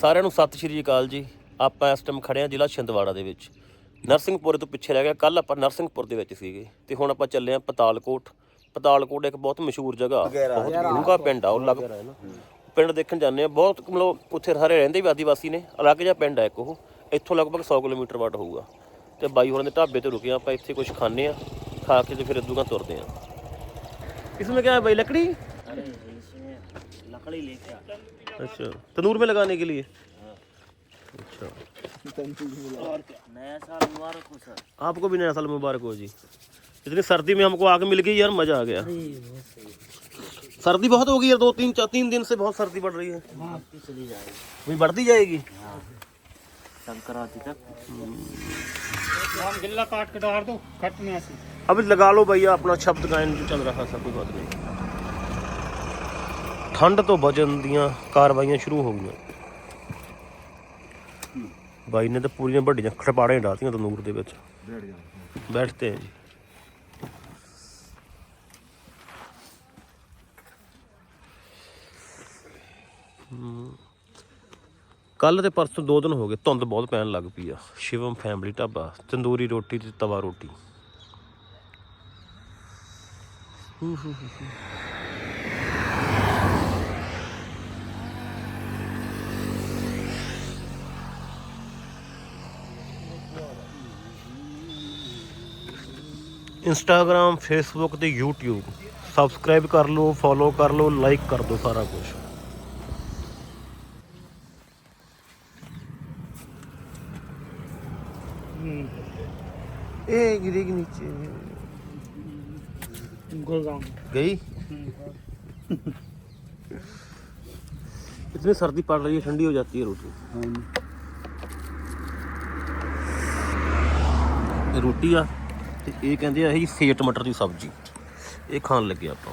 ਸਾਰਿਆਂ ਨੂੰ ਸਤਿ ਸ਼੍ਰੀ ਅਕਾਲ ਜੀ। ਆਪਾਂ ਇਸ ਟਾਈਮ ਖੜੇ ਆ ਜ਼ਿਲ੍ਹਾ ਛਿੰਦਵਾੜਾ ਦੇ ਵਿੱਚ। ਨਰਸਿੰਘਪੁਰ ਤੋਂ ਪਿੱਛੇ ਰਹਿ ਗਿਆ। ਕੱਲ ਆਪਾਂ ਨਰਸਿੰਘਪੁਰ ਦੇ ਵਿੱਚ ਸੀਗੇ। ਤੇ ਹੁਣ ਆਪਾਂ ਚੱਲੇ ਆ ਪਤਾਲਕੋਟ। ਪਤਾਲਕੋਟ ਇੱਕ ਬਹੁਤ ਮਸ਼ਹੂਰ ਜਗ੍ਹਾ। ਬਹੁਤ ਡੂੰਘਾ ਪਿੰਡ ਆ ਉਹ ਲੱਗ ਪਿੰਡ ਦੇਖਣ ਜਾਂਦੇ ਆ ਬਹੁਤ ਮਤਲਬ ਉੱਥੇ ਹਰੇ ਰਹਿੰਦੇ ਵੀ ਆਦੀਵਾਸੀ ਨੇ। ਅਲੱਗ ਜਿਹਾ ਪਿੰਡ ਆ ਇੱਕ ਉਹ। ਇੱਥੋਂ ਲਗਭਗ 100 ਕਿਲੋਮੀਟਰ ਵਾਟ ਹੋਊਗਾ। ਤੇ ਬਾਈ ਹੋਰਾਂ ਦੇ ਢਾਬੇ ਤੇ ਰੁਕੇ ਆਪਾਂ ਇੱਥੇ ਕੁਝ ਖਾਣੇ ਆ ਖਾ ਕੇ ਤੇ ਫਿਰ ਇਦੂਗਾ ਤੁਰਦੇ ਆ ਇਸ ਵਿੱਚ ਕਿਹਾ ਬਾਈ? ਲੱਕੜੀ? ਲੱਕੜੀ ਲੈ ਕੇ ਆ। اچھا تنور میں لگانے کے لیے؟ اچھا۔ آپ کو بھی نیا سال مبارک ہو جی۔ اتنی سردی میں ہم کو آگ مل گئی یار مزہ آ گیا۔ سردی بہت ہو گئی یار دو تین تین دن سے بہت سردی بڑھ رہی ہے۔ بڑھتی جائے گی۔ اب لگا لو بھیا اپنا شبد گائن چل رہا تھا کوئی بات نہیں۔ ਠੰਡ ਤੋਂ ਬਚਣ ਦੀਆਂ ਕਾਰਵਾਈਆਂ ਸ਼ੁਰੂ ਹੋ ਗਈਆਂ। ਬਾਈ ਨੇ ਤਾਂ ਪੂਰੀਆਂ ਵੱਡੀਆਂ ਖੜਪਾੜੇ ਡਾਤੀਆਂ ਤੰਦੂਰ ਦੇ ਵਿੱਚ। ਬੈਠਤੇ हैं ਜੀ। ਕੱਲ ਤੇ ਪਰਸੋਂ ਦੋ ਦਿਨ ਹੋ ਗਏ, ਧੁੰਦ ਬਹੁਤ ਪੈਣ ਲੱਗ ਪਈ ਆ। ਸ਼ਿਵਮ ਫੈਮਿਲੀ ਢਾਬਾ, ਤੰਦੂਰੀ ਰੋਟੀ ਤੇ ਤਵਾ ਰੋਟੀ। ਇੰਸਟਾਗ੍ਰam ਫੇਸਬੁੱਕ ਤੇ YouTube ਸਬਸਕ੍ਰਾਈਬ ਕਰ ਲਓ ਫੋਲੋ ਕਰ ਲਓ ਲਾਈਕ ਕਰ ਦਿਓ ਸਾਰਾ ਕੁਝ ਇਹ ਗਿਰੇਗੀ ਨੀਚੇ गुड़गांव गई इतनी सर्दी पड़ रही है ठंडी हो जाती है रोटी ਇਹ ਰੋਟੀ ਆ ਤੇ ਇਹ ਕਹਿੰਦੇ ਆ ਇਹ ਸੇ ਟਮਾਟਰ ਦੀ ਸਬਜ਼ੀ। ਇਹ ਖਾਣ ਲੱਗੇ ਆਪਾਂ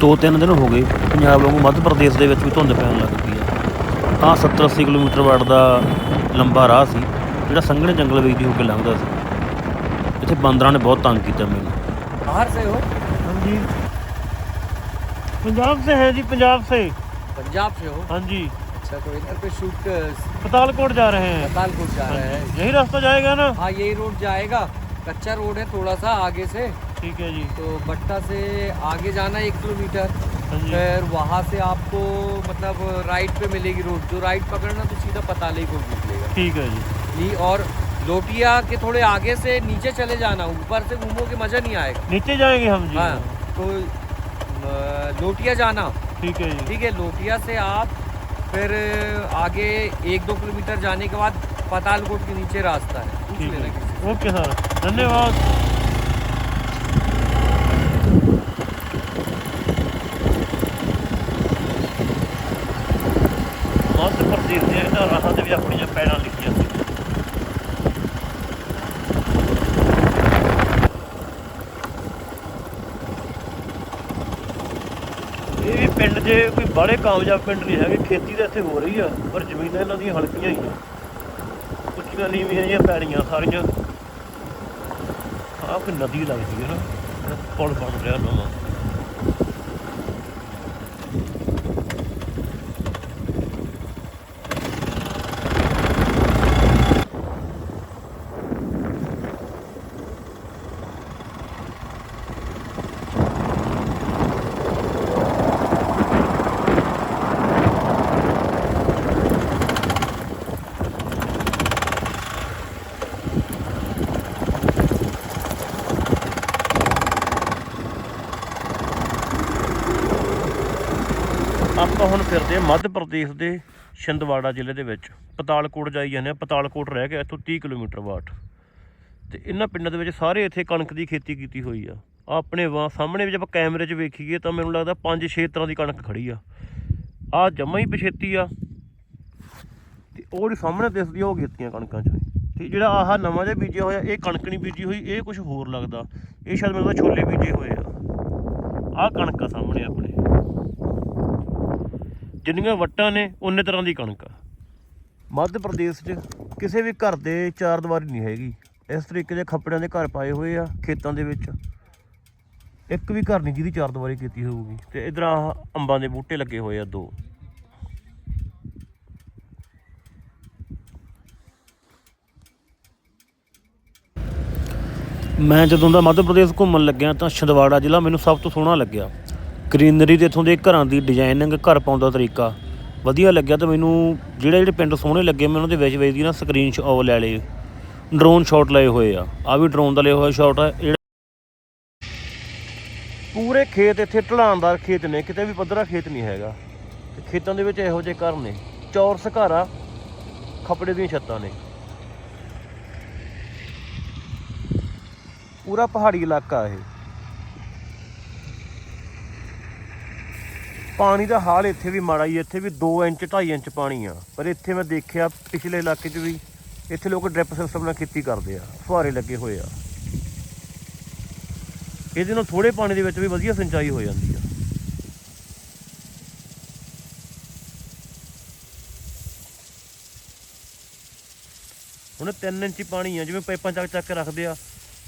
ਦੋ ਤਿੰਨ ਦਿਨ ਹੋ ਗਏ, ਪੰਜਾਬ ਵਾਂਗੂ ਮੱਧ ਪ੍ਰਦੇਸ਼ ਦੇ ਵਿੱਚ ਵੀ ਧੁੰਦ ਪੈਣ ਲੱਗ ਪਈ ਆ। ਆਹ 70 80 ਕਿਲੋਮੀਟਰ ਵਾਟ ਦਾ ਲੰਬਾ ਰਾਹ ਸੀ, ਜਿਹੜਾ ਸੰਘਣੇ ਜੰਗਲ ਵਿੱਚ ਦੀ ਹੋ ਕੇ ਲੰਘਦਾ ਸੀ। ਇੱਥੇ ਬਾਂਦਰਾਂ ਨੇ ਬਹੁਤ ਤੰਗ ਕੀਤਾ ਮੈਨੂੰ। باہر سے ہو ہاں جی پنجاب سے ہے جی پنجاب سے پنجاب سے ہو ہاں جی اچھا تو ادھر پہ شوٹ پتال کوٹ جا رہے ہیں پتال کو جا رہا ہے یہی راستہ جائے گا نا ہاں یہی روڈ جائے گا کچا روڈ ہے تھوڑا سا آگے سے ٹھیک ہے جی تو بٹا سے آگے جانا ہے ایک کلو میٹر پھر وہاں سے آپ کو مطلب رائٹ پہ ملے گی روڈ جو رائٹ پکڑنا تو سیدھا پتالے کو نکلے گا ٹھیک ہے جی جی اور لوٹیا کے تھوڑے آگے سے نیچے چلے جانا اوپر سے گھومو کے مزہ نہیں آئے گا۔ نیچے جائیں گے ہم جی۔ ہاں تو لوٹیا جانا۔ ٹھیک ہے جی۔ ٹھیک ہے لوٹیا سے آپ پھر آگے ایک دو کلو میٹر جانے کے بعد پتال کوٹ کے نیچے راستہ ہے۔ Okay sir. دھنیہ واد مدھیہ پردیش نے راہ سے بھی اپنی جو پہنا لکھی ਜੇ ਕੋਈ ਬੜੇ ਕਾਮਯਾਬ ਪਿੰਡ ਨਹੀਂ ਹੈਗੇ, ਖੇਤੀ ਤਾਂ ਇੱਥੇ ਹੋ ਰਹੀ ਆ, ਪਰ ਜ਼ਮੀਨਾਂ ਇਹਨਾਂ ਦੀਆਂ ਹਲਕੀਆਂ ਹੀ ਆ। ਉੱਚੀਆਂ ਨੀਵੀਆਂ ਜਿਹੀਆਂ ਪੈੜੀਆਂ ਸਾਰੀਆਂ। ਆਹ ਕੋਈ ਨਦੀ ਲੱਗਦੀ ਹੈ ਨਾ, ਜਿਹੜਾ ਪੁਲ ਬਣ ਰਿਹਾ ਨਵਾਂ ਆਪਾਂ ਹੁਣ ਫਿਰਦੇ ਹਾਂ ਮੱਧ ਪ੍ਰਦੇਸ਼ ਦੇ ਛਿੰਦਵਾੜਾ ਜ਼ਿਲ੍ਹੇ ਦੇ ਵਿੱਚ ਪਤਾਲਕੋਟ ਜਾਈ ਜਾਂਦੇ ਆ ਪਤਾਲਕੋਟ ਰਹਿ ਗਿਆ ਇੱਥੋਂ 30 ਕਿਲੋਮੀਟਰ ਵਾਟ ਤੇ ਇਹਨਾਂ ਪਿੰਡਾਂ ਦੇ ਵਿੱਚ ਸਾਰੇ ਇੱਥੇ ਕਣਕ ਦੀ ਖੇਤੀ ਕੀਤੀ ਹੋਈ ਆ। ਆਹ ਆਪਣੇ ਵਾ ਸਾਹਮਣੇ ਵੀ ਆਪਾਂ ਕੈਮਰੇ 'ਚ ਵੇਖੀਏ ਤਾਂ ਮੈਨੂੰ ਲੱਗਦਾ 5-6 ਤਰ੍ਹਾਂ ਦੀ ਕਣਕ ਖੜੀ ਆ। ਆਹ ਜਮਾ ਹੀ ਪਛੇਤੀ ਆ। ਤੇ ਉਹ ਜਿਹੜੀ ਸਾਹਮਣੇ ਦਿਸਦੀ ਉਹ ਗੇਤੀਆਂ ਕਣਕਾਂ 'ਚ ਨੇ। ਤੇ ਜਿਹੜਾ ਆਹ ਨਵਾਂ ਜਿਹਾ ਬੀਜਿਆ ਹੋਇਆ, ਇਹ ਕਣਕ ਨਹੀਂ ਬੀਜੀ ਹੋਈ, ਇਹ ਕੁਝ ਹੋਰ ਲੱਗਦਾ। ਇਹ ਸ਼ਾਇਦ ਮੈਨੂੰ ਲੱਗਦਾ ਛੋਲੇ ਬੀਜੇ ਹੋਏ ਆ। ਆਹ ਕਣਕ ਆ ਸਾਹਮਣੇ ਆਪਣੇ। ਜਿੰਨੀਆਂ ਵੱਟਾਂ ਨੇ ਉਨੇ ਤਰ੍ਹਾਂ ਦੀ ਕਣਕ ਆ। ਮੱਧ ਪ੍ਰਦੇਸ਼ 'ਚ ਕਿਸੇ ਵੀ ਘਰ ਦੇ ਚਾਰ ਦੀਵਾਰੀ ਨਹੀਂ ਹੈਗੀ। ਇਸ ਤਰੀਕੇ ਦੇ ਖੱਪੜਿਆਂ ਦੇ ਘਰ ਪਾਏ ਹੋਏ ਆ ਖੇਤਾਂ ਦੇ ਵਿੱਚ। ਇੱਕ ਵੀ ਘਰ ਨਹੀਂ ਜਿਹਦੀ ਚਾਰ ਦੀਵਾਰੀ ਕੀਤੀ ਹੋਊਗੀ। ਤੇ ਇਧਰ ਆ ਅੰਬਾਂ ਦੇ ਬੂਟੇ ਲੱਗੇ ਹੋਏ ਆ ਦੋ। ਮੈਂ ਜਦੋਂ ਦਾ ਮੱਧ ਪ੍ਰਦੇਸ਼ ਘੁੰਮਣ ਲੱਗਿਆ ਤਾਂ ਛਿੰਦਵਾੜਾ ਜ਼ਿਲ੍ਹਾ ਮੈਨੂੰ ਸਭ ਤੋਂ ਸੋਹਣਾ ਲੱਗਿਆ। ਗ੍ਰੀਨਰੀ ਤੇ ਇਥੋਂ ਦੇ ਘਰਾਂ ਦੀ ਡਿਜ਼ਾਈਨਿੰਗ ਘਰ ਪਾਉਣ ਦਾ ਤਰੀਕਾ। ਵਧੀਆ ਲੱਗਿਆ ਤੇ ਮੈਨੂੰ ਜਿਹੜੇ ਜਿਹੜੇ ਪਿੰਡ ਸੋਹਣੇ ਲੱਗੇ, ਮੈਂ ਉਹਨਾਂ ਦੇ ਵਿੱਚ ਵਿੱਚ ਦੀ ਨਾ ਸਕਰੀਨ ਸ਼ਾਟ ਲੈ ਲਏ। ਡਰੋਨ ਸ਼ਾਟ ਲਏ ਹੋਏ ਆ। ਆ ਵੀ ਡਰੋਨ ਦਾ ਲਏ ਹੋਇਆ ਸ਼ਾਟ ਆ ਜਿਹੜਾ ਪੂਰੇ ਖੇਤ ਇੱਥੇ ਢਲਾਣਦਾਰ ਖੇਤ ਨੇ, ਕਿਤੇ ਵੀ ਪੱਧਰਾ ਖੇਤ ਨਹੀਂ ਹੈਗਾ। ਤੇ ਖੇਤਾਂ ਦੇ ਵਿੱਚ ਇਹੋ ਜਿਹੇ ਘਰ ਨੇ। ਚੌਰਸ ਘਰ ਆ ਖਪੜੇ ਦੀਆਂ ਛੱਤਾਂ ਨੇ। ਪੂਰਾ ਪਹਾੜੀ ਇਲਾਕਾ ਇਹ। ਪਾਣੀ ਦਾ ਹਾਲ ਇੱਥੇ ਵੀ ਮਾੜਾ ਹੀ ਹੈ। ਇੱਥੇ ਵੀ 2 ਇੰਚ 2.5 ਇੰਚ ਪਾਣੀ ਆ। ਪਰ ਇੱਥੇ ਮੈਂ ਦੇਖਿਆ ਪਿਛਲੇ ਇਲਾਕੇ 'ਚ ਵੀ ਇੱਥੇ ਲੋਕ ਡ੍ਰਿਪ ਸਿਸਟਮ ਨਾਲ ਖੇਤੀ ਕਰਦੇ ਆ, ਫੁਹਾਰੇ ਲੱਗੇ ਹੋਏ ਆ। ਇਹਦੇ ਨਾਲ ਥੋੜੇ ਪਾਣੀ ਦੇ ਵਿੱਚ ਵੀ ਵਧੀਆ ਸਿੰਚਾਈ ਹੋ ਜਾਂਦੀ ਆ। ਹੁਣ 3 ਇੰਚੀ ਪਾਣੀ ਆ, ਜਿਵੇਂ ਪਾਈਪਾਂ ਚੱਕ ਚੱਕ ਕੇ ਰੱਖਦੇ ਆ,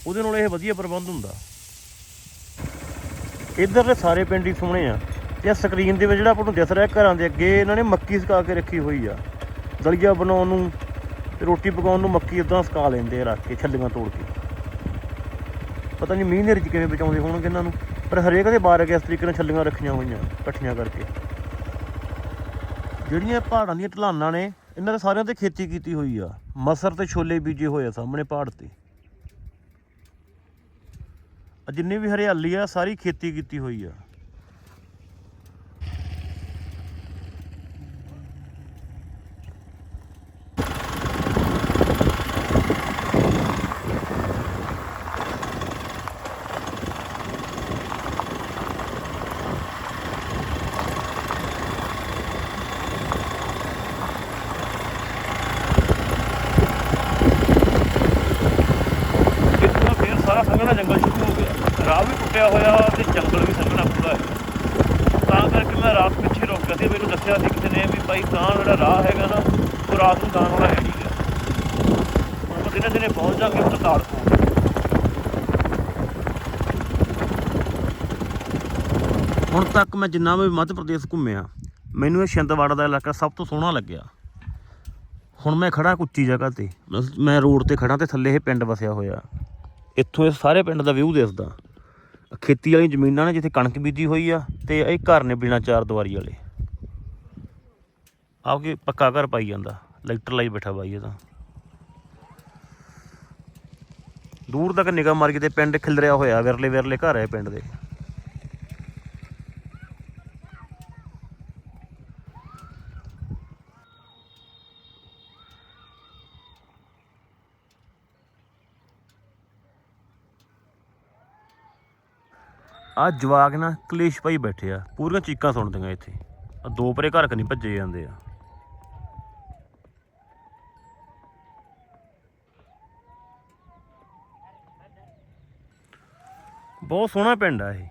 ਉਹਦੇ ਨਾਲ ਇਹ ਵਧੀਆ ਪ੍ਰਬੰਧ ਹੁੰਦਾ। ਇੱਧਰ ਦੇ ਸਾਰੇ ਪਿੰਡ ਹੀ ਸੋਹਣੇ ਆ। ਤੇ ਸਕਰੀਨ ਦੇ ਵਿੱਚ ਜਿਹੜਾ ਆਪਾਂ ਨੂੰ ਦਿਸ ਰਿਹਾ ਘਰਾਂ ਦੇ ਅੱਗੇ, ਇਹਨਾਂ ਨੇ ਮੱਕੀ ਸੁਕਾ ਕੇ ਰੱਖੀ ਹੋਈ ਆ। ਦਲੀਆ ਬਣਾਉਣ ਨੂੰ ਤੇ ਰੋਟੀ ਪਕਾਉਣ ਨੂੰ ਮੱਕੀ ਇਦਾਂ ਸੁਕਾ ਲੈਂਦੇ ਆ, ਰੱਖ ਕੇ ਛੱਲੀਆਂ ਤੋੜ ਕੇ। ਪਤਾ ਨਹੀਂ ਮੀਂਹ ਨੇਰ ਚ ਕਿਵੇਂ ਬਚਾਉਂਦੇ ਹੋਣਗੇ ਇਹਨਾਂ ਨੂੰ, ਪਰ ਹਰੇਕ ਦੇ ਬਾਹਰ ਅੱਗੇ ਇਸ ਤਰੀਕੇ ਨਾਲ ਛੱਲੀਆਂ ਰੱਖੀਆਂ ਹੋਈਆਂ, ਇਕੱਠੀਆਂ ਕਰਕੇ। ਜਿਹੜੀਆਂ ਪਹਾੜਾਂ ਦੀਆਂ ਢਲਾਨਾਂ ਨੇ, ਇਹਨਾਂ ਦੇ ਸਾਰਿਆਂ ਤੇ ਖੇਤੀ ਕੀਤੀ ਹੋਈ ਆ। ਮਸਰ ਤੇ ਛੋਲੇ ਬੀਜੇ ਹੋਏ ਆ ਸਾਹਮਣੇ ਪਹਾੜ ਤੇ। ਜਿੰਨੀ ਵੀ ਹਰਿਆਲੀ ਆ, ਸਾਰੀ ਖੇਤੀ ਕੀਤੀ ਹੋਈ ਆ ਇੱਥੋਂ ਫੇਰ ਸਾਰਾ ਜੰਗਲ ਸ਼ੁਰੂ ਹੋ ਗਿਆ ਰਾਹ ਵੀ ਟੁੱਟਿਆ ਹੋਇਆ ਤੇ ਜੰਗਲ ਵੀ ਸੰਘਣਾ ਪੂਰਾ ਹੈ। ਤਾਂ ਕਰਕੇ ਮੈਂ ਰਾਤ ਪਿੱਛੇ ਰੁਕ ਗਿਆ ਸੀ। ਮੈਨੂੰ ਦੱਸਿਆ ਸੀ ਕਿਸੇ ਨੇ ਵੀ ਭਾਈ ਤਾਂ ਜਿਹੜਾ ਰਾਹ ਹੈਗਾ ਨਾ, ਉਹ ਰਾਤ ਨੂੰ ਜਾਣ ਵਾਲਾ ਹੈ ਨਹੀਂ ਹੁਣ ਆਪਾਂ ਦਿਨੇ ਦਿਨੇ ਪਹੁੰਚ ਜਾਗੇ ਉੱਥੇ ਤਾੜਕੋਟ ਹੁਣ ਤੱਕ ਮੈਂ ਜਿੰਨਾ ਵੀ ਮੱਧ ਪ੍ਰਦੇਸ਼ ਘੁੰਮਿਆ, ਮੈਨੂੰ ਇਹ ਛਿੰਦਵਾੜਾ ਦਾ ਇਲਾਕਾ ਸਭ ਤੋਂ ਸੋਹਣਾ ਲੱਗਿਆ। ਹੁਣ ਮੈਂ ਖੜਾ ਉੱਚੀ ਜਗ੍ਹਾ ਤੇ। ਮੈਂ ਰੋਡ ਤੇ ਖੜਾ ਤੇ ਥੱਲੇ ਇਹ ਪਿੰਡ ਵਸਿਆ ਹੋਇਆ। ਇੱਥੋਂ ਇਹ ਸਾਰੇ ਪਿੰਡ ਦਾ ਵਿਊ ਦਿਸਦਾ ਖੇਤੀ ਵਾਲੀ ਜ਼ਮੀਨਾਂ ਨੇ ਜਿੱਥੇ ਕਣਕ ਬੀਜੀ ਹੋਈ ਆ ਤੇ ਇਹ ਘਰ ਨੇ ਬਿਨਾਂ ਚਾਰ ਦੀਵਾਰੀ ਵਾਲੇ। ਆਪ ਕੇ ਪੱਕਾ ਘਰ ਪਾਈ ਜਾਂਦਾ ਲੈਕਟਰ ਲਾਈ ਬੈਠਾ ਬਾਈ ਇਹ ਤਾਂ। ਦੂਰ ਤੱਕ ਨਿਗਾਹ ਮਾਰ ਕੇ ਤੇ ਪਿੰਡ ਖਿਲਰਿਆ ਹੋਇਆ, ਵਿਰਲੇ ਵਿਰਲੇ ਘਰ ਹੈ ਪਿੰਡ ਦੇ। ਆ ਜਵਾਕ ਨਾ ਕਲੇਸ਼ ਭਾਈ ਬੈਠੇ ਆ, ਪੂਰੀਆਂ ਚੀਕਾਂ ਸੁਣਦੀਆਂ ਇੱਥੇ। ਆ ਦੋ ਪਰੇ ਘਰ ਕਨੀ ਭੱਜੇ ਜਾਂਦੇ ਆ। ਬਹੁਤ ਸੋਹਣਾ ਪਿੰਡ ਆ ਇਹ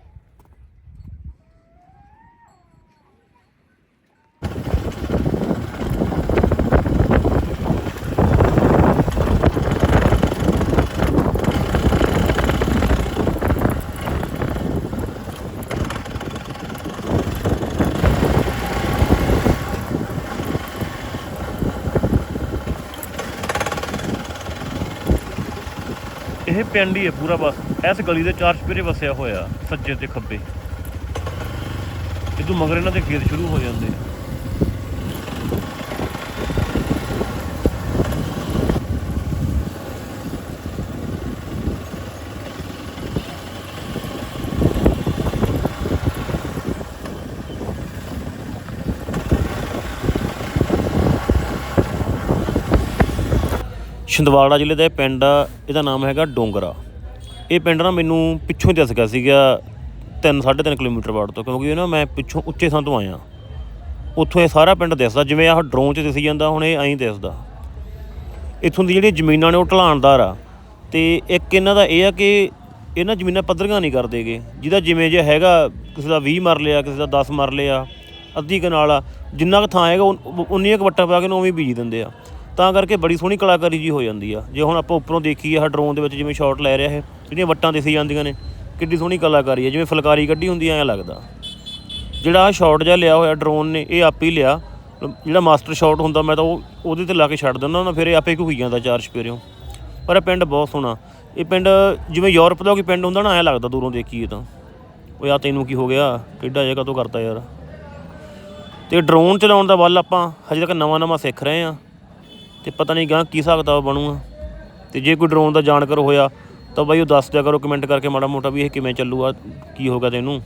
ਇਹ ਪਿੰਡ ਹੀ ਹੈ ਪੂਰਾ ਬਸ ਇਸ ਗਲੀ ਦੇ ਚਾਰ ਚਪੇਰੇ ਵਸਿਆ ਹੋਇਆ, ਸੱਜੇ ਤੇ ਖੱਬੇ ਇਦੋਂ ਮਗਰ ਇਹਨਾਂ ਦੇ ਖੇਤ ਸ਼ੁਰੂ ਹੋ ਜਾਂਦੇ ਆ। ਛਿੰਦਵਾੜਾ ਜ਼ਿਲ੍ਹੇ ਦਾ ਇਹ ਪਿੰਡ ਆ ਇਹਦਾ ਨਾਮ ਹੈਗਾ ਡੋਂਗਰਾ। ਇਹ ਪਿੰਡ ਨਾ ਮੈਨੂੰ ਪਿੱਛੋਂ ਹੀ ਦਿਸ ਗਿਆ ਸੀਗਾ 3 3.5 ਕਿਲੋਮੀਟਰ ਬਾੜ ਤੋਂ, ਕਿਉਂਕਿ ਇਹ ਨਾ ਮੈਂ ਪਿੱਛੋਂ ਉੱਚੇ ਥਾਂ ਤੋਂ ਆਇਆ। ਉੱਥੋਂ ਇਹ ਸਾਰਾ ਪਿੰਡ ਦਿਸਦਾ, ਜਿਵੇਂ ਆਹ ਡਰੋਨ 'ਚ ਦਿਸੀ ਜਾਂਦਾ, ਹੁਣ ਇਹ ਐਂ ਦਿਸਦਾ। ਇੱਥੋਂ ਦੀ ਜਿਹੜੀਆਂ ਜ਼ਮੀਨਾਂ ਨੇ ਉਹ ਢਲਾਣਦਾਰ ਆ, ਤੇ ਇੱਕ ਇਹਨਾਂ ਦਾ ਇਹ ਆ ਕਿ ਇਹਨਾਂ ਜ਼ਮੀਨਾਂ ਪੱਧਰੀਆਂ ਨਹੀਂ ਕਰਦੇਗੇ, ਜਿਹਦਾ ਜਿਵੇਂ ਜੇ ਹੈਗਾ ਕਿਸੇ ਦਾ 20 ਮਰ ਲਿਆ, ਕਿਸੇ ਦਾ 10 ਮਰ ਲਿਆ, ਅੱਧੀ ਕਨਾਲ ਆ, ਜਿੰਨਾ ਕੁ ਥਾਂ ਹੈਗਾ, ਉਨ- ਕੁ ਵੱਟਾਂ ਪਾ ਕੇ ਉਹਨੂੰ ਉਵੇਂ ਬੀਜ ਦਿੰਦੇ ਆ। ਤਾਂ ਕਰਕੇ ਬੜੀ ਸੋਹਣੀ ਕਲਾਕਾਰੀ ਜੀ ਹੋ ਜਾਂਦੀ ਆ। ਜੇ ਹੁਣ ਆਪਾਂ ਉੱਪਰੋਂ ਦੇਖੀਏ, ਆਹ ਡਰੋਨ ਦੇ ਵਿੱਚ ਜਿਵੇਂ ਸ਼ਾਟ ਲੈ ਰਿਹਾ ਇਹ ਜਿਹੜੀਆਂ ਵੱਟਾਂ ਦਿਸੀ ਜਾਂਦੀਆਂ ਨੇ। ਕਿੱਡੀ ਸੋਹਣੀ ਕਲਾਕਾਰੀ ਹੈ ਜਿਵੇਂ ਫੁਲਕਾਰੀ ਕੱਢੀ ਹੁੰਦੀ ਐ ਲੱਗਦਾ। ਜਿਹੜਾ ਆਹ ਸ਼ਾਟ ਜਿਹਾ ਲਿਆ ਹੋਇਆ ਡਰੋਨ ਨੇ, ਇਹ ਆਪ ਹੀ ਲਿਆ। ਜਿਹੜਾ ਮਾਸਟਰ ਸ਼ਾਟ ਹੁੰਦਾ, ਮੈਂ ਤਾਂ ਉਹ, ਉਹਦੇ ਤੇ ਲਾ ਕੇ ਛੱਡ ਦਿੰਦਾ ਨਾ ਫਿਰ ਇਹ ਆਪੇ ਘੁਈ ਜਾਂਦਾ ਚਾਰ ਛਪੇਰਿਓ। ਪਰ ਇਹ ਪਿੰਡ ਬਹੁਤ ਸੋਹਣਾ। ਇਹ ਪਿੰਡ ਜਿਵੇਂ ਯੂਰਪ ਦਾ ਕੋਈ ਪਿੰਡ ਹੁੰਦਾ ਨਾ, ਐ ਲੱਗਦਾ ਦੂਰੋਂ ਦੇਖੀਏ ਤਾਂ। ਓਏ ਆ ਤੈਨੂੰ ਕੀ ਹੋ ਗਿਆ? ਕਿੱਡਾ ਜਗ੍ਹਾ ਤੋਂ ਕਰਤਾ ਯਾਰ। ਤੇ ਡਰੋਨ ਚਲਾਉਣ ਦਾ ਵੱਲ ਆਪਾਂ ਹਜੇ ਤੱਕ ਨਵਾਂ ਨਵਾਂ ਸਿੱਖ ਰਹੇ ਆ। ਤੇ ਪਤਾ ਨਹੀਂ ਗਾਂ ਕੀ ਹਿਸਾਬ ਕਿਤਾਬ ਬਣੂਗਾ। ਤੇ ਜੇ ਕੋਈ ਡਰੋਨ ਦਾ ਜਾਣਕਾਰ ਹੋਇਆ, ਤਾਂ ਬਾਈ ਉਹ ਦੱਸ ਦਿਆ ਕਰੋ, ਕਮੈਂਟ ਕਰਕੇ ਮਾੜਾ ਮੋਟਾ ਵੀ ਇਹ ਕਿਵੇਂ ਚੱਲੂਗਾ, ਕੀ ਹੋਗਾ ਤੈਨੂੰ।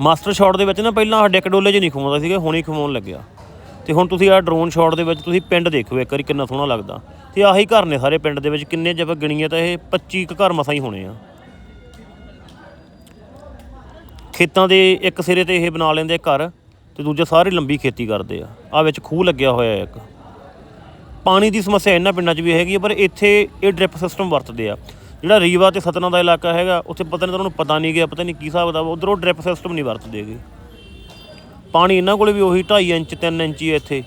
ਮਾਸਟਰ ਸ਼ਾਟ ਦੇ ਵਿੱਚ ਨਾ ਪਹਿਲਾਂ ਸਾਡੇ ਕਡੋਲੇ 'ਚ ਨਹੀਂ ਖਵਾਉਂਦਾ ਸੀਗਾ, ਹੁਣ ਹੀ ਖਵਾਉਣ ਲੱਗਿਆ। ਤੇ ਹੁਣ ਤੁਸੀਂ ਆਹ ਡਰੋਨ ਸ਼ਾਟ ਦੇ ਵਿੱਚ ਤੁਸੀਂ ਪਿੰਡ ਦੇਖੋ ਇੱਕ ਵਾਰੀ ਕਿੰਨਾ ਸੋਹਣਾ ਲੱਗਦਾ। ਤੇ ਆਹੀ ਘਰ ਨੇ ਸਾਰੇ ਪਿੰਡ ਦੇ ਵਿੱਚ, ਕਿੰਨੇ ਜੇ ਆਪਾਂ ਗਿਣੀਏ ਤਾਂ ਇਹ 25 ਕੁ ਘਰ ਮਸਾਂ ਹੀ ਹੋਣੇ ਆ। ਖੇਤਾਂ ਦੇ ਇੱਕ ਸਿਰੇ ਤੇ ਇਹ ਬਣਾ ਲੈਂਦੇ ਘਰ, ਤੇ ਦੂਜੇ ਸਾਰੇ ਲੰਬੀ ਖੇਤੀ ਕਰਦੇ ਆ। ਆ ਵਿੱਚ ਖੂਹ ਲੱਗਿਆ ਹੋਇਆ ਇੱਕ। ਪਾਣੀ ਦੀ ਸਮੱਸਿਆ ਇਹਨਾਂ ਪਿੰਡਾਂ 'ਚ ਵੀ ਹੈਗੀ ਆ, ਪਰ ਇੱਥੇ ਇਹ ਡ੍ਰਿਪ ਸਿਸਟਮ ਵਰਤਦੇ ਆ। ਜਿਹੜਾ ਰੀਵਾ ਤੇ ਸਤਨਾ ਦਾ ਇਲਾਕਾ ਹੈਗਾ, ਉੱਥੇ ਪਤਾ ਨਹੀਂ ਤੁਹਾਨੂੰ ਪਤਾ ਨਹੀਂ ਗਿਆ, ਪਤਾ ਨਹੀਂ ਕੀ ਹਿਸਾਬ ਦਾ ਉਧਰੋਂ ਡ੍ਰਿਪ ਸਿਸਟਮ ਨਹੀਂ ਵਰਤਦੇਗੇ ਪਾਣੀ ਇਹਨਾਂ ਕੋਲੇ ਵੀ ਉਹੀ 2.5 ਇੰਚ 3 ਇੰਚ ਹੀ ਹੈ ਇੱਥੇ,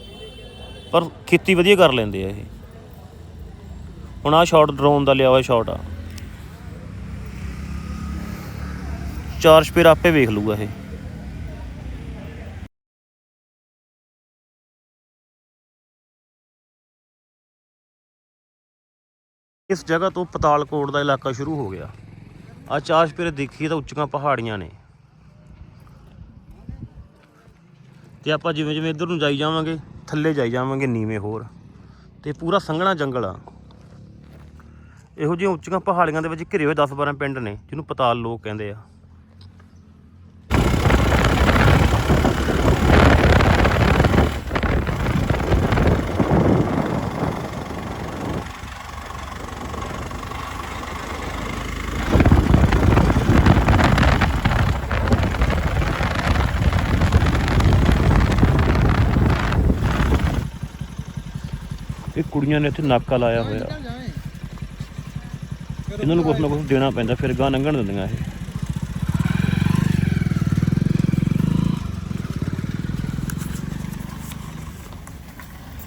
ਪਰ ਖੇਤੀ ਵਧੀਆ ਕਰ ਲੈਂਦੇ ਆ ਇਹ। ਹੁਣ ਆਹ ਸ਼ਾਟ ਡਰੋਨ ਦਾ ਲਿਆ ਹੋਇਆ ਸ਼ਾਟ ਆ। ਚਾਰ ਸਪੇਰ ਆਪੇ ਵੇਖ ਲੂਗਾ ਇਹ। ਇਸ ਜਗ੍ਹਾ ਤੋਂ ਪਤਾਲਕੋਟ ਦਾ ਇਲਾਕਾ ਸ਼ੁਰੂ ਹੋ ਗਿਆ। ਆ ਚਾਰ ਸਪੇਰੇ ਦੇਖੀਏ ਤਾਂ ਉੱਚੀਆਂ ਪਹਾੜੀਆਂ ਨੇ। ਤੇ ਆਪਾਂ ਜਿਵੇਂ ਜਿਵੇਂ ਇੱਧਰ ਨੂੰ ਜਾਈ ਜਾਵਾਂਗੇ, ਥੱਲੇ ਜਾਈ ਜਾਵਾਂਗੇ ਨੀਵੇਂ ਹੋਰ। ਤੇ ਪੂਰਾ ਸੰਘਣਾ ਜੰਗਲ ਆ। ਇਹੋ ਜਿਹੀਆਂ ਉੱਚੀਆਂ ਪਹਾੜੀਆਂ ਦੇ ਵਿੱਚ ਘਿਰੇ ਹੋਏ 10-12 ਪਿੰਡ ਨੇ, ਜਿਹਨੂੰ ਪਤਾਲ ਲੋਕ ਕਹਿੰਦੇ ਆ। ਕੁੜੀਆਂ ਨੇ ਇੱਥੇ ਨਾਕਾ ਲਾਇਆ ਹੋਇਆ ਇਹਨਾਂ ਨੂੰ ਕੁਛ ਨਾ ਕੁਛ ਦੇਣਾ ਪੈਂਦਾ ਫਿਰ ਗਾਂ ਲੰਘਣ ਦਿੰਦੀਆਂ ਇਹ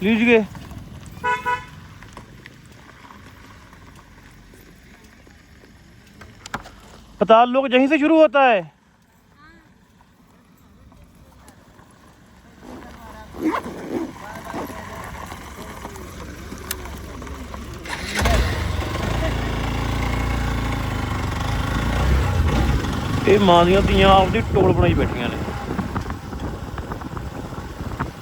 लीजिए पताल लोग यहीं से शुरू होता है ਮਾਂ ਦੀਆਂ ਧੀਆਂ ਆਪਦੀ ਟੋਲ ਬਣਾਈ ਬੈਠੀਆਂ ਨੇ।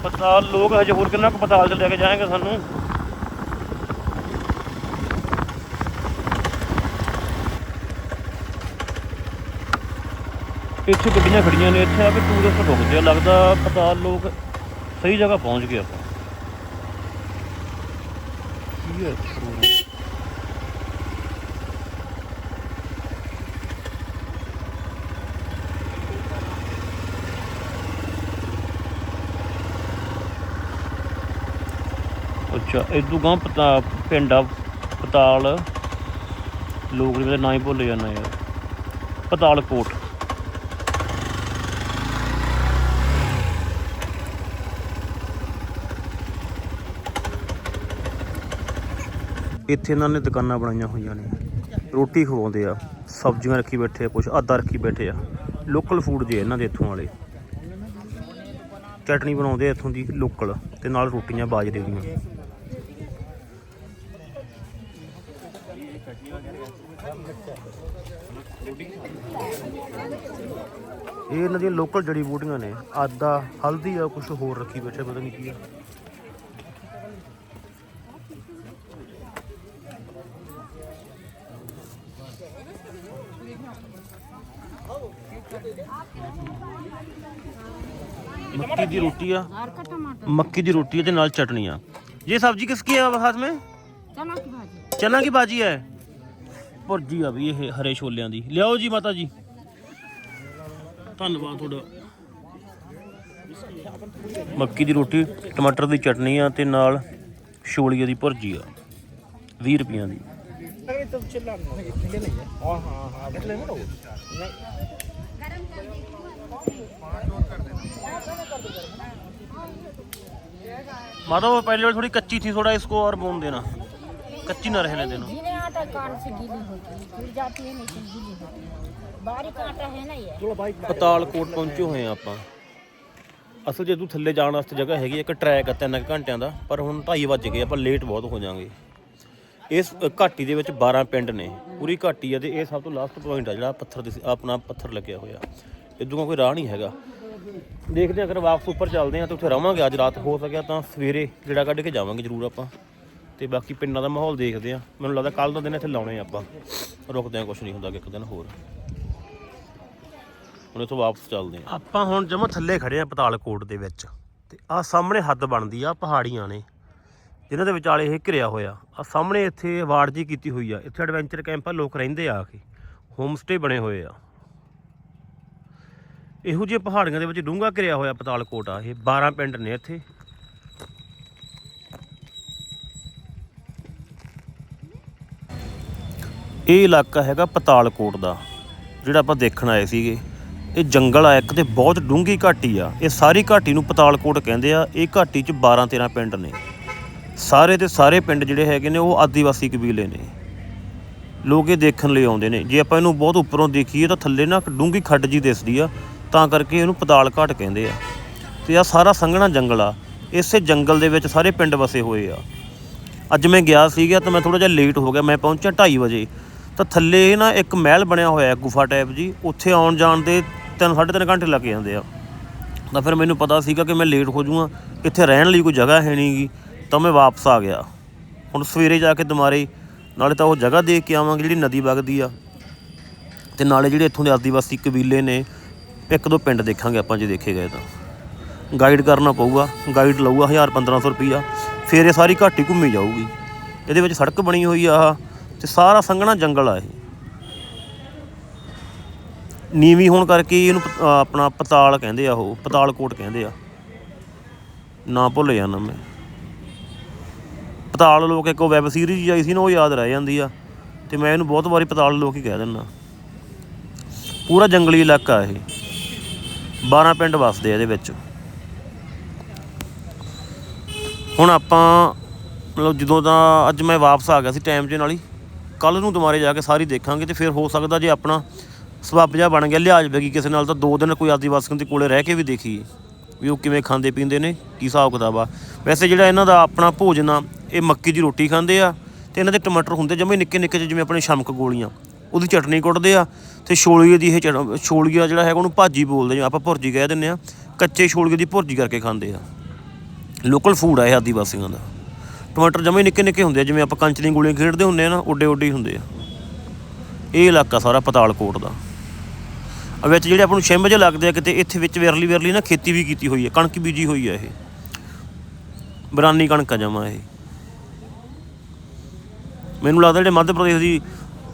ਪਤਾਲ, ਲੋਕ ਹਜੇ ਹੋਰ ਕਿੰਨਾ ਕੁ ਪਤਾਲ ਚ ਲੈ ਕੇ ਜਾਣਗੇ ਸਾਨੂੰ। ਇੱਥੇ ਗੱਡੀਆਂ ਖੜੀਆਂ ਨੇ, ਇੱਥੇ ਆ ਕੇ ਟੂਰਿਸਟ ਰੁਕਦੇ ਆ, ਲੱਗਦਾ ਪਤਾਲ ਲੋਕ ਸਹੀ ਜਗ੍ਹਾ ਪਹੁੰਚ ਗਏ ਆਪਾਂ। ਕੀ ਹੈ ਅੱਛਾ ਇਦੋਂ ਗਾਂ ਪਤਾ, ਪਿੰਡ ਆ ਪਤਾਲ, ਲੋਕ ਜਿਹੜੇ ਨਾਂ ਹੀ ਭੁੱਲ ਜਾਂਦਾ ਯਾਰ ਪਤਾਲਕੋਟ ਇੱਥੇ ਇਹਨਾਂ ਨੇ ਦੁਕਾਨਾਂ ਬਣਾਈਆਂ ਹੋਈਆਂ ਨੇ। ਰੋਟੀ ਖਵਾਉਂਦੇ ਆ, ਸਬਜ਼ੀਆਂ ਰੱਖੀ ਬੈਠੇ ਆ ਕੁਝ ਆਦਾ ਰੱਖੀ ਬੈਠੇ ਆ। ਲੋਕਲ ਫੂਡ ਜੇ ਇਹਨਾਂ ਦੇ ਇੱਥੋਂ ਵਾਲੇ। ਚਟਨੀ ਬਣਾਉਂਦੇ ਆ ਇੱਥੋਂ ਦੀ ਲੋਕਲ ਤੇ ਨਾਲ ਰੋਟੀਆਂ ਬਾਜਰੇ ਦੀਆਂ। ਇਹ ਇਹਨਾਂ ਦੀਆਂ ਲੋਕਲ ਜੜੀ ਬੂਟੀਆਂ ਨੇ ਆਦਾ ਹਲਦੀ ਆ ਕੁਝ ਹੋਰ ਰੱਖੀ ਬੈਠੇ ਪਤਾ ਨਹੀਂ ਕੀ ਆ मक्की की रोटी है मक्की की रोटी है ते नाल चटनी है ये सब्जी किसकी है हाथ में चना की भाजी चना की भाजी है ਭੁਰਜੀ ਆ ਵੀ ਇਹ ਹਰੇ ਛੋਲਿਆਂ ਦੀ ਲਿਆਓ ਜੀ ਮਾਤਾ ਜੀ ਧੰਨਵਾਦ ਤੁਹਾਡਾ ਮੱਕੀ ਦੀ ਰੋਟੀ ਟਮਾਟਰ ਦੀ ਚਟਨੀ ਆ ਤੇ ਨਾਲ ਛੋਲੀਏ ਦੀ ਭੁਰਜੀ ਆ 20 ਰੁਪਈਆਂ ਦੀ माता वो पहले वाली थोड़ी कच्ची थी थोड़ा इसको और बोन देना कच्ची ना रहने देना गीले आटा कान से गीली होती है गिर जाती है लेकिन गीली होती है ਬਾਹਰੀ ਪਤਾਲਕੋਟ ਪਹੁੰਚੇ ਹੋਏ ਆ ਆਪਾਂ। ਅਸਲ ਜੇ ਤੂੰ ਥੱਲੇ ਜਾਣ ਵਾਸਤੇ ਜਗ੍ਹਾ ਹੈਗੀ ਇੱਕ ਟਰੈਕ ਆ ਤਿੰਨ ਕੁ ਘੰਟਿਆਂ ਦਾ, ਪਰ ਹੁਣ 2:30 ਵੱਜ ਗਏ, ਆਪਾਂ ਲੇਟ ਬਹੁਤ ਹੋ ਜਾਾਂਗੇ ਇਸ ਘਾਟੀ ਦੇ ਵਿੱਚ 12 ਪਿੰਡ ਨੇ। ਪੂਰੀ ਘਾਟੀ ਆ ਤੇ ਇਹ ਸਭ ਤੋਂ ਲਾਸਟ ਪੁਆਇੰਟ ਆ ਜਿਹੜਾ ਪੱਥਰ ਦੇ ਆਪਣਾ ਪੱਥਰ ਲੱਗਿਆ ਹੋਇਆ। ਇਦੋਂ ਕੋਈ ਰਾਹ ਨਹੀਂ ਹੈਗਾ। ਦੇਖਦੇ ਹਾਂ, ਅਗਰ ਵਾਪਸ ਉੱਪਰ ਚੱਲਦੇ ਹਾਂ ਤਾਂ ਉੱਥੇ ਰਵਾਂਗੇ। ਅੱਜ ਰਾਤ ਹੋ ਸਕਿਆ ਤਾਂ ਸਵੇਰੇ ਜਿਹੜਾ ਕੱਢ ਕੇ ਜਾਵਾਂਗੇ ਜ਼ਰੂਰ ਆਪਾਂ। ਤੇ ਬਾਕੀ ਪਿੰਡਾਂ ਦਾ ਮਾਹੌਲ ਦੇਖਦੇ ਹਾਂ। ਮੈਨੂੰ ਲੱਗਦਾ ਕੱਲ ਦਾ ਦਿਨ ਇੱਥੇ ਲਾਉਣੇ ਆਪਾਂ। ਰੁਕਦੇ ਹਾਂ ਕੁਝ ਨਹੀਂ ਹੁੰਦਾ ਕਿ ਇੱਕ ਦਿਨ ਹੋਰ। ਹੁਣ ਇੱਥੋਂ ਵਾਪਸ ਚੱਲਦੇ ਆ ਆਪਾਂ ਹੁਣ ਜਮਾ ਥੱਲੇ ਖੜੇ ਆ ਪਤਾਲਕੋਟ ਦੇ ਵਿੱਚ। ਤੇ ਆ ਸਾਹਮਣੇ ਹੱਦ ਬਣਦੀ ਆ, ਪਹਾੜੀਆਂ ਨੇ, ਜਿਨ੍ਹਾਂ ਦੇ ਵਿਚਾਲੇ ਇਹ ਘਿਰਿਆ ਹੋਇਆ। ਆ ਸਾਹਮਣੇ ਇੱਥੇ ਵਾਰਡ ਜੀ ਕੀਤੀ ਹੋਈ ਆ। ਇੱਥੇ ਐਡਵੈਂਚਰ ਕੈਂਪ ਆ, ਲੋਕ ਰਹਿੰਦੇ ਆ ਕੇ। ਹੋਮ ਸਟੇ ਬਣੇ ਹੋਏ ਆ। ਇਹੋ ਜਿਹੇ ਪਹਾੜੀਆਂ ਦੇ ਵਿੱਚ ਡੂੰਘਾ ਘਿਰਿਆ ਹੋਇਆ ਪਤਾਲਕੋਟ ਆ। ਇਹ 12 ਪਿੰਡ ਨੇ ਇੱਥੇ। ਇਹ ਇਲਾਕਾ ਹੈਗਾ ਪਤਾਲਕੋਟ ਦਾ, ਜਿਹੜਾ ਆਪਾਂ ਦੇਖਣ ਆਏ ਸੀਗੇ। ਇਹ ਜੰਗਲ ਆ, ਇੱਕ ਤੇ ਬਹੁਤ ਡੂੰਘੀ ਘਾਟੀ ਆ। ਇਹ ਸਾਰੀ ਘਾਟੀ ਨੂੰ ਪਤਾਲਕੋਟ ਕਹਿੰਦੇ ਆ। ਇਹ ਘਾਟੀ 'ਚ 12 13 ਪਿੰਡ ਨੇ। ਸਾਰੇ ਦੇ ਸਾਰੇ ਪਿੰਡ ਜਿਹੜੇ ਹੈਗੇ ਨੇ, ਉਹ ਆਦੀਵਾਸੀ ਕਬੀਲੇ ਨੇ। ਲੋਕ ਇਹ ਦੇਖਣ ਲਈ ਆਉਂਦੇ ਨੇ। ਜੇ ਆਪਾਂ ਇਹਨੂੰ ਬਹੁਤ ਉੱਪਰੋਂ ਦੇਖੀਏ ਤਾਂ ਥੱਲੇ ਨਾ ਇੱਕ ਡੂੰਘੀ ਖੱਡ ਜੀ ਦਿਸਦੀ ਆ, ਤਾਂ ਕਰਕੇ ਇਹਨੂੰ ਪਤਾਲ ਘਾਟ ਕਹਿੰਦੇ ਆ। ਤੇ ਆ ਸਾਰਾ ਸੰਘਣਾ ਜੰਗਲ ਆ। ਇਸੇ ਜੰਗਲ ਦੇ ਵਿੱਚ ਸਾਰੇ ਪਿੰਡ ਵਸੇ ਹੋਏ ਆ। ਅੱਜ ਮੈਂ ਗਿਆ ਸੀਗਾ ਤਾਂ ਮੈਂ ਥੋੜਾ ਜਿਹਾ ਲੇਟ ਹੋ ਗਿਆ। ਮੈਂ ਪਹੁੰਚਿਆ 2:30 ਵਜੇ। ਤਾਂ ਥੱਲੇ ਨਾ ਇੱਕ ਮਹਿਲ ਬਣਿਆ ਹੋਇਆ ਗੁਫਾ ਟਾਈਪ ਜੀ। ਉੱਥੇ ਆਉਣ ਜਾਣ ਦੇ 3.5 ਘੰਟੇ ਲੱਗ ਜਾਂਦੇ ਆ। ਤਾਂ ਫਿਰ ਮੈਨੂੰ ਪਤਾ ਸੀਗਾ ਕਿ ਮੈਂ ਲੇਟ ਹੋ ਜਾਊਂਗਾ, ਇੱਥੇ ਰਹਿਣ ਲਈ ਕੋਈ ਜਗ੍ਹਾ ਹੈ ਨਹੀਂਗੀ, ਤਾਂ ਮੈਂ ਵਾਪਸ ਆ ਗਿਆ। ਹੁਣ ਸਵੇਰੇ ਜਾ ਕੇ ਦੁਮਾਰੇ ਨਾਲੇ ਤਾਂ ਉਹ ਜਗ੍ਹਾ ਦੇਖ ਕੇ ਆਵਾਂਗੇ ਜਿਹੜੀ ਨਦੀ ਵਗਦੀ ਆ। ਤੇ ਨਾਲੇ ਜਿਹੜੇ ਇੱਥੋਂ ਦੇ ਆਦੀਵਾਸੀ ਕਬੀਲੇ ਨੇ, ਇੱਕ ਦੋ ਪਿੰਡ ਦੇਖਾਂਗੇ ਆਪਾਂ ਜੇ ਦੇਖੇ ਗਏ ਤਾਂ। ਗਾਈਡ ਕਰਨਾ ਪਊਗਾ ਗਾਈਡ ਲਊਗਾ 1000 1500 ਰੁਪਈਆ, ਫਿਰ ਇਹ ਸਾਰੀ ਘਾਟੀ ਘੁੰਮੀ ਜਾਊਗੀ। ਇਹਦੇ ਵਿੱਚ ਸੜਕ ਬਣੀ ਹੋਈ ਆ ਆਹ, ਤੇ ਸਾਰਾ ਸੰਘਣਾ ਜੰਗਲ ਆ ਇਹ। ਨੀਵੀਂ ਹੋਣ ਕਰਕੇ ਇਹਨੂੰ ਪ- ਅਹ, ਆਪਣਾ ਪਤਾਲ ਕਹਿੰਦੇ ਆ ਉਹ, ਪਤਾਲਕੋਟ ਕਹਿੰਦੇ ਆ। ਨਾ ਭੁੱਲ ਜਾਣਾ ਮੈਂ। ਪਤਾਲ ਲੋਕ ਇੱਕ ਵੈਬ ਸੀਰੀਜ਼ ਆਈ ਸੀ ਨਾ, ਉਹ ਯਾਦ ਰਹਿ ਜਾਂਦੀ ਆ। ਤੇ ਮੈਂ ਇਹਨੂੰ ਬਹੁਤ ਵਾਰੀ ਪਤਾਲ ਲੋਕ ਹੀ ਕਹਿ ਦਿੰਦਾ। ਪੂਰਾ ਜੰਗਲੀ ਇਲਾਕਾ ਇਹ। 12 ਪਿੰਡ ਵੱਸਦੇ ਆ ਇਹਦੇ ਵਿੱਚ। ਹੁਣ ਆਪਾਂ, ਮਤਲਬ ਜਦੋਂ ਦਾ ਅੱਜ ਮੈਂ ਵਾਪਸ ਆ ਗਿਆ ਸੀ ਟਾਈਮ ਦੇ ਨਾਲ ਹੀ ਕੱਲ ਨੂੰ ਦੁਬਾਰੇ ਜਾ ਕੇ ਸਾਰੀ ਦੇਖਾਂਗੇ ਤੇ ਫਿਰ ਹੋ ਸਕਦਾ ਜੇ ਆਪਣਾ ਸਬੱਬ ਜਿਹਾ ਬਣ ਗਿਆ ਲਿਹਾਜ਼ ਬੈਗੀ ਕਿਸੇ ਨਾਲ ਤਾਂ ਦੋ ਦਿਨ ਕੋਈ ਆਦੀਵਾਸੀਆਂ ਦੇ ਕੋਲੇ ਰਹਿ ਕੇ ਵੀ ਦੇਖੀਏ ਵੀ ਉਹ ਕਿਵੇਂ ਖਾਂਦੇ ਪੀਂਦੇ ਨੇ, ਕੀ ਹਿਸਾਬ ਕਿਤਾਬ ਆ। ਵੈਸੇ ਜਿਹੜਾ ਇਹਨਾਂ ਦਾ ਆਪਣਾ ਭੋਜਨ ਆ, ਇਹ ਮੱਕੀ ਦੀ ਰੋਟੀ ਖਾਂਦੇ ਆ ਤੇ ਇਹਨਾਂ ਦੇ ਟਮਾਟਰ ਹੁੰਦੇ ਜਮੇ ਨਿੱਕੇ ਨਿੱਕੇ ਜਿਹੇ, ਜਿਵੇਂ ਆਪਣੇ ਸ਼ਮਕ ਗੋਲੀਆਂ। ਉਹਦੀ ਚਟਨੀ ਕੁੱਟਦੇ ਆ ਤੇ ਛੋਲੀਏ ਦੀ ਇਹ ਚਟ- ਛੋਲੀਆ ਜਿਹੜਾ ਹੈਗਾ ਉਹਨੂੰ ਭਾਜੀ ਬੋਲਦੇ ਜਿਵੇਂ ਆਪਾਂ ਭੁਰਜੀ ਕਹਿ ਦਿੰਦੇ ਆ, ਕੱਚੇ ਛੋਲੀਏ ਦੀ ਭੁਰਜੀ ਕਰਕੇ ਖਾਂਦੇ ਆ। ਲੋਕਲ ਫੂਡ ਆ ਇਹ ਆਦੀਵਾਸੀਆਂ ਦਾ। ਟਮਾਟਰ ਜਮੇ ਨਿੱਕੇ ਨਿੱਕੇ ਹੁੰਦੇ ਆ, ਜਿਵੇਂ ਆਪਾਂ ਕੰਚ ਦੀਆਂ ਗੋਲੀਆਂ ਖੇਡਦੇ ਹੁੰਦੇ ਆ ਨਾ ਓਡੇ ਓਡੇ ਹੀ ਹੁੰਦੇ ਆ। ਇਹ ਇਲਾਕਾ ਸਾਰਾ ਪਤਾਲਕੋਟ ਦਾ। ਵਿੱਚ ਜਿਹੜੇ ਆਪਾਂ ਨੂੰ ਛਿੰਭ ਜਿਹੇ ਲੱਗਦੇ ਆ ਕਿਤੇ, ਇੱਥੇ ਵਿੱਚ ਵਿਰਲੀ ਵਿਰਲੀ ਨਾ ਖੇਤੀ ਵੀ ਕੀਤੀ ਹੋਈ ਹੈ ਕਣਕ ਬੀਜੀ ਹੋਈ ਹੈ ਇਹ। ਬਰਾਨੀ ਕਣਕ ਆ ਜਮਾ ਇਹ। ਮੈਨੂੰ ਲੱਗਦਾ ਜਿਹੜੇ ਮੱਧ ਪ੍ਰਦੇਸ਼ ਦੀ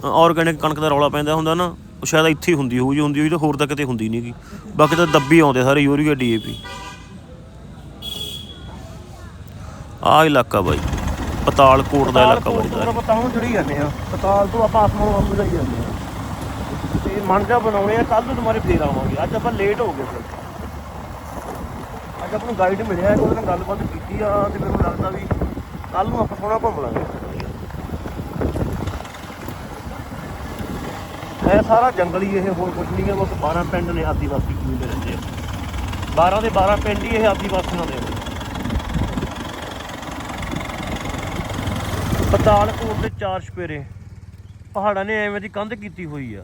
ਆਰਗੈਨਿਕ ਕਣਕ ਦਾ ਰੌਲਾ ਪੈਂਦਾ ਹੁੰਦਾ ਨਾ, ਉਹ ਸ਼ਾਇਦ ਇੱਥੇ ਹੀ ਹੁੰਦੀ ਹੋਊ, ਜੇ ਹੁੰਦੀ ਹੋਈ ਤਾਂ ਹੋਰ ਤਾਂ ਕਿਤੇ ਹੁੰਦੀ ਨਹੀਂਗੀ ਬਾਕੀ ਤਾਂ ਦੱਬੀ ਆਉਂਦੇ ਸਾਰੇ ਯੂਰੀਆ ਡੀਏਪੀ ਆ ਇਲਾਕਾ ਬਾਈ, ਪਤਾਲਕੋਟ ਦਾ ਇਲਾਕਾ ਬਾਈ। ਦਾ ਪਤਾਲ ਚੜੀ ਜਾਂਦੇ ਆ। ਤੋਂ ਆਪਾਂ ਆਸਮਾਨ ਵੱਲ ਜਾਈ ਜਾਂਦੇ ਆ। ਤੇ ਮਨ ਬਣਾਉਣੇ ਆ ਕੱਲ ਨੂੰ ਤੁਹਾਰੇ ਫੇਰ ਆਵਾਂਗੇ। ਅੱਜ ਆਪਾਂ ਲੇਟ ਹੋ ਗਏ ਫਿਰ। ਅੱਜ ਆਪਾਂ ਨੂੰ ਗਾਈਡ ਮਿਲਿਆ, ਉਹਦੇ ਨਾਲ ਗੱਲਬਾਤ ਕੀਤੀ ਆ, ਤੇ ਮੈਨੂੰ ਲੱਗਦਾ ਵੀ ਕੱਲ ਨੂੰ ਆਪਾਂ ਸੋਹਣਾ ਘੁੰਮ ਲਾਂਗੇ ਇਹ ਸਾਰਾ ਜੰਗਲ ਹੀ ਇਹ, ਹੋਰ ਕੁਝ ਨਹੀਂ ਹੈ ਬਸ 12 ਪਿੰਡ ਨੇ ਆਦੀਵਾਸੀ ਕਬੀਲੇ ਰਹਿੰਦੇ ਆ। 12 ਦੇ 12 ਪਿੰਡ ਹੀ ਇਹ ਆਦੀਵਾਸੀਆਂ ਦੇ ਪਤਾਲਕੋਟ ਦੇ ਚਾਰ ਛਪੇਰੇ ਪਹਾੜਾਂ ਨੇ ਐਵੇਂ ਦੀ ਕੰਧ ਕੀਤੀ ਹੋਈ ਆ।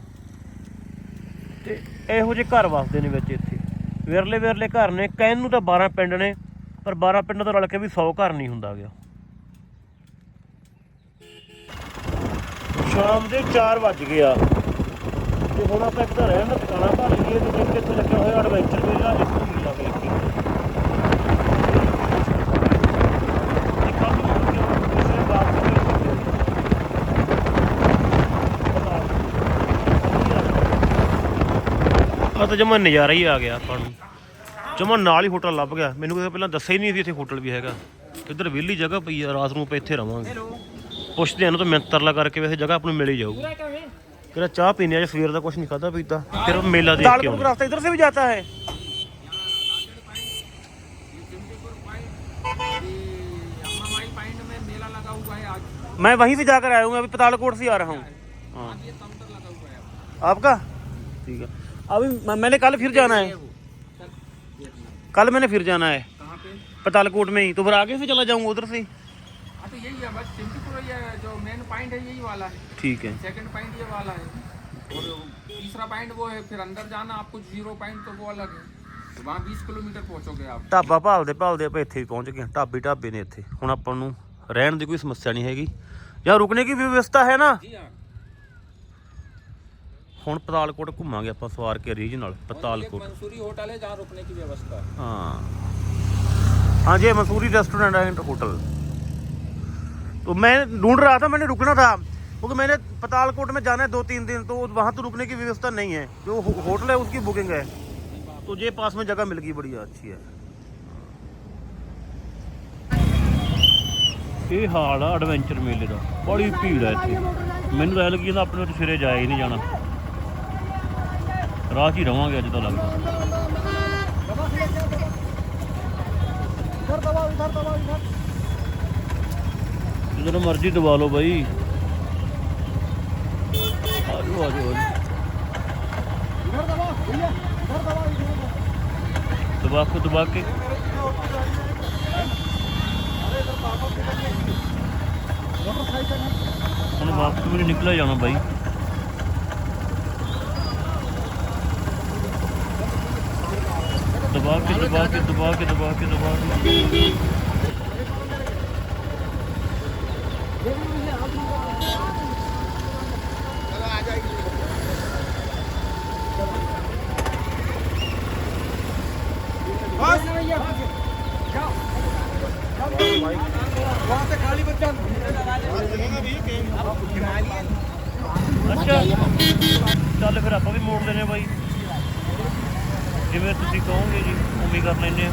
ਤੇ ਇਹੋ ਜਿਹੇ ਘਰ ਵਸਦੇ ਨੇ ਵਿੱਚ ਇੱਥੇ। ਵਿਰਲੇ ਵਿਰਲੇ ਘਰ ਨੇ, ਕਹਿਣ ਨੂੰ ਤਾਂ 12 ਪਿੰਡ ਨੇ, ਪਰ 12 ਪਿੰਡਾਂ ਤੋਂ ਰਲ ਕੇ ਵੀ 100 ਘਰ ਨਹੀਂ ਹੁੰਦਾ ਗਿਆ। ਸ਼ਾਮ ਦੇ 4 ਵੱਜ ਗਏ ਆ। ਤੇ ਹੁਣ ਆਪਾਂ ਇੱਕ ਤਾਂ ਰਹਿਣ ਦਾ ਟਿਕਾਣਾ ਭਰ ਲਈਏ, ਤੇ ਇੱਕ ਇੱਥੇ ਲੱਗਿਆ ਹੋਇਆ ਐਡਵੈਂਚਰ ਮੇਲਾ ਇਸ ਨੂੰ ਮਿਲਾ ਕੇ ਇੱਥੇ ਤੇ ਕੱਲ੍ਹ ਨੂੰ ਮੁੜ ਕੇ ਕਿਸੇ ਬਾਤ ਨਹੀਂ ਆ ਤਾਂ ਜਮਾ ਨਜ਼ਾਰਾ ਹੀ ਆ ਗਿਆ ਆਪਾਂ ਨੂੰ ਜਮਾ ਨਾਲ ਹੀ ਹੋਟਲ ਲੱਭ ਗਿਆ ਮੈਨੂੰ ਕਿਸੇ ਪਹਿਲਾਂ ਦੱਸਿਆ ਹੀ ਨਹੀਂ ਸੀ ਇੱਥੇ ਹੋਟਲ ਵੀ ਹੈਗਾ ਇੱਧਰ ਵਿਹਲੀ ਜਗ੍ਹਾ ਪਈ ਆ ਰਾਤ ਨੂੰ ਆਪਾਂ ਇੱਥੇ ਰਵਾਂਗੇ ਪੁੱਛਦੇ ਆ ਨਾ ਤਾਂ ਮਿੰਤ ਤਰਲਾ ਕਰਕੇ ਵੈਸੇ ਜਗ੍ਹਾ ਆਪ ਨੂੰ ਮਿਲ ਹੀ ਜਾਊਗੀ ਕਿਹੜਾ ਚਾਹ ਪੀਨੇ ਆ ਸਵੇਰ ਦਾ ਕੁਝ ਨਹੀਂ ਖਾਦਾ ਪੀਤਾ ਫਿਰ ਮੇਲਾ ਦੇਖ ਕੇ ਆਉਂਦੇ ਰਾਸਤਾ ਇਧਰ ਸੇ ਵੀ ਜਾਤਾ ਹੈ मैं वहीं से जाकर आया हूँ मैं अभी पतालकोट से ही आ रहा हूँ हाँ आपका ठीक है अभी मैं- मैंने कल फिर जाना है कल मैंने फिर जाना है कहाँ पे पतालकोट में ही तो फिर आगे से चला जाऊंगा उधर से ही हाँ तो यही है बस सिंपीपुर ये जो मेन पॉइंट है यही वाला है ठीक है सेकंड पॉइंट ये वाला है और तीसरा पॉइंट वो है फिर अंदर जाना आपको जीरो पॉइंट तो वो अलग है तो वहाँ बीस किलोमीटर पहुँचोगे आप ਢਾਬਾ ਭਾਲਦੇ ਭਾਲਦੇ ਆਪਾਂ ਇੱਥੇ ਵੀ ਪਹੁੰਚ ਗਏ ਹਾਂ। ਢਾਬੇ ਢਾਬੇ ਨੇ ਇੱਥੇ ਹੁਣ ਆਪਾਂ ਨੂੰ ਰਹਿਣ ਦੀ ਕੋਈ ਸਮੱਸਿਆ ਨਹੀਂ ਹੈਗੀ ਜਾਂ ਰੁਕਣੇ ਦੀ ਵੀ ਵਿਵਸਥਾ ਹੈ ਨਾ जी हाँ ਹੁਣ ਪਤਾਲਕੋਟ ਘੁੰਮਾਂਗੇ ਆਪਾਂ ਸਵਾਰ ਕੇ ਰੀਜ ਨਾਲ ਪਤਾਲਕੋਟ मंसूरी होटल है जहाँ रुकने की व्यवस्था है हाँ हाँ जी मसूरी रेस्टोरेंट एंड होटल तो मैं ढूंढ रहा था मैंने रुकना था क्योंकि मैंने पतालकोट में जाना है दो तीन दिन तो वहाँ तो रुकने की व्यवस्था नहीं है जो हो- होटल है उसकी बुकिंग है तो ये पास में जगह मिल गई बढ़िया अच्छी है ਇਹ ਹਾਲ ਆ ਐਡਵੈਂਚਰ ਮੇਲੇ ਦਾ ਬੜੀ ਭੀੜ ਆ ਇੱਥੇ ਮੈਨੂੰ ਤਾਂ ਇਹ ਲੱਗੀ ਜਾਂਦਾ ਆਪਣੇ ਉੱਤੇ ਸਿਰੇ ਜਾਇਆ ਹੀ ਨਹੀਂ ਜਾਣਾ ਰਾਹ 'ਚ ਹੀ ਰਵਾਂਗੇ ਅੱਜ ਤਾਂ ਲੱਗਦਾ ਜਦੋਂ ਮਰਜ਼ੀ ਦਬਾ ਲਓ ਬਾਈ। ਆਜੋ ਆਜੋ ਆਜੋ। ਦਬਾ ਕੇ ਦਬਾ ਕੇ। ਹੁਣ ਵਾਪਸ ਵੀ ਨੀ ਨਿਕਲਿਆ ਜਾਣਾ ਬਾਈ। ਦਬਾ ਕੇ ਦਬਾ ਕੇ ਦਬਾ ਕੇ ਦਬਾ ਕੇ ਦਬਾ ਕੇ ਅੱਛਾ ਚੱਲ ਫਿਰ ਆਪਾਂ ਵੀ ਮੋੜ ਲੈਨੇ ਆ ਬਾਈ ਜਿਵੇਂ ਤੁਸੀਂ ਕਹੋਗੇ ਜੀ ਉਵੇਂ ਹੀ ਕਰ ਲੈਨੇ ਆ।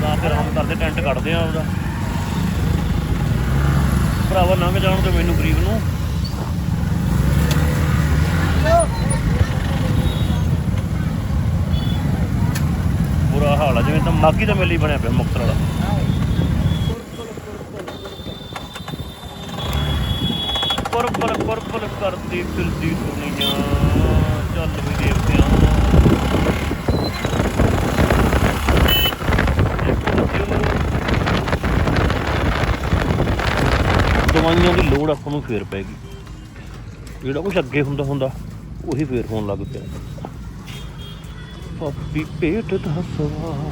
ਤਾਂ ਫਿਰ ਆਰਾਮ ਕਰਦੇ, ਟੈਂਟ ਕੱਢਦੇ ਆ ਆਪਦਾ। ਭਰਾਵਾ ਲੰਘ ਜਾਣ ਤੇ ਮੈਨੂੰ ਗਰੀਬ ਨੂੰ। ਬੁਰਾ ਹਾਲ ਆ, ਜਿਵੇਂ ਤਾਂ ਮਾਗੀ ਦਾ ਮੇਲਾ ਬਣਿਆ ਪਿਆ ਮੁਕਤਸਰ ਵਾਲਾ। ਪਰ ਪਰ ਕਰਦੀ ਫਿਰਦੀ ਦੁਨੀਆ। ਚੱਲ ਵੀ ਦੇਖਦੇ ਦਵਾਈਆਂ ਦੀ ਲੋੜ ਆਪਾਂ ਨੂੰ ਫੇਰ ਪੈਗੀ ਜਿਹੜਾ ਕੁਝ ਅੱਗੇ ਹੁੰਦਾ ਹੁੰਦਾ, ਉਹੀ ਫੇਰ ਹੋਣ ਲੱਗ ਪਿਆ। ਪਾਪੀ ਪੇਟ ਦਾ ਸਵਾਲ।